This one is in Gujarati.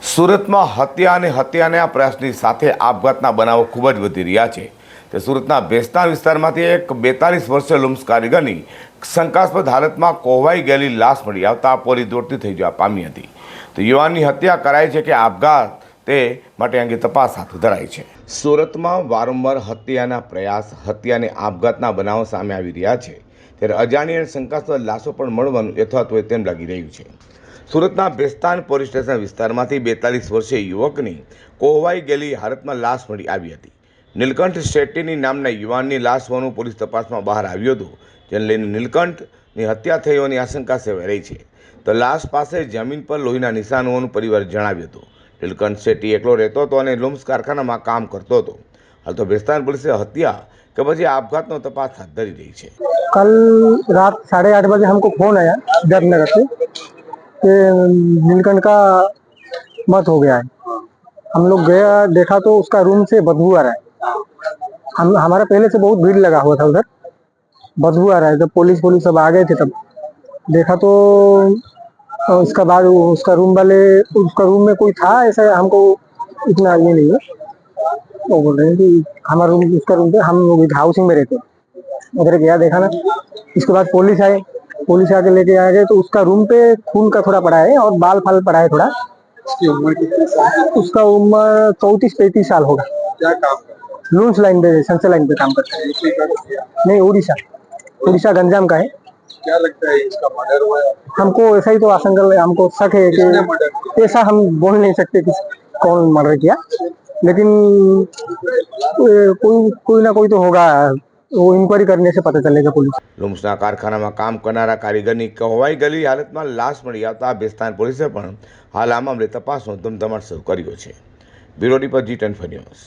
સુરતમાં હત્યા અને હત્યાના પ્રયાસની સાથે આપઘાતના બનાવો ખૂબ જ વધી રહ્યા છે. તે સુરતના ભેસ્તાન વિસ્તારમાંથી એક બેતાલીસ વર્ષીય લુમ્સ કારીગરની શંકાસ્પદ હાલતમાં કોહવાઈ ગયેલી લાશ મળી આવતા પોલીસ દોડતી થઈ જવા પામી હતી. તો યુવાનની હત્યા કરાઈ છે કે આપઘાત તે માટે અંગે તપાસ હાથ ધરાઈ છે. સુરતમાં વારંવાર હત્યાના પ્રયાસ, હત્યાને આપઘાતના બનાવો સામે આવી રહ્યા છે. ત્યારે અજાણી અને શંકાસ્પદ લાશો પણ મળવાનું યથાર્થ હોય તેમ લાગી રહ્યું છે. સુરતના બેસ્તાન પોલીસ સ્ટેશન વિસ્તારમાંથી બેતાલીસ વર્ષીય યુવકની કોહવાઈ ગયેલી હાલતમાં લાશ મળી આવી હતી. નીલકંઠ શેટ્ટીની નામના યુવાનની લાશ હોવાનું પોલીસ તપાસમાં બહાર આવ્યું હતું, જેને લઈને નીલકંઠની હત્યા થઈ હોવાની આશંકા સેવાઈ રહી છે. તો લાશ પાસે જમીન પર લોહીના નિશાન હોવાનું પરિવાર જણાવ્યું હતું. નીલકંઠ શેટ્ટી એકલો રહેતો હતો અને લુમ્સ કારખાનામાં કામ કરતો હતો હાલ તો બેસ્તાન પોલીસે હત્યા કે પછી આપઘાતનો તપાસ હાથ ધરી રહી છે कल रात साढ़े आठ बजे हमको फोन आया सिद्धार्थनगर से कि नीलकंठ का मत हो गया है हम लोग गया देखा तो उसका रूम से बदबू आ रहा है हम हमारा पहले से बहुत भीड़ लगा हुआ था उधर बदबू आ रहा है जब पुलिस पुलिस सब आ गए थे तब देखा तो अ, उसका बाद उसका रूम वाले उसका रूम में कोई था ऐसा? हमको इतना ये नहीं है। वो बोल रहे हैं कि हमारा रूम उसका रूम पे हम हाउसिंग में रहते उधर गया देखा ना। इसके बाद पुलिस आए। पुलिस आके लेके आ गए तो उसका रूम पे खून का थोड़ा पड़ा है और बाल फाल पड़ा है थोड़ा। उसकी उम्र कितनी उसका उम्र चौतीस पैंतीस साल होगा। क्या काम लूंस लाइन पे संसे लाइन पे काम करता है। नहीं उड़ीसा। उड़ीसा गंजाम का है। क्या लगता है इसका मर्डर हुआ है हमको ऐसा ही तो आशंका है, हमको शक है किसने कि मर्डर किया ऐसा हम बोल नहीं सकते कि कौन मर्डर किया लेकिन ए, कोई कोई ना कोई तो होगा वो इंक्वायरी करने से पता चलेगा पुलिस લુમ્સના કારખાનામાં કામ કરનારા કારીગરની કહેવાઈ ગયેલી હાલતમાં લાશ મળી આવતા બેસ્તાન પોલીસે પણ હાલ આ મામલે તપાસનો ધમધમાટ શરૂ કર્યો છે bureau report G ten news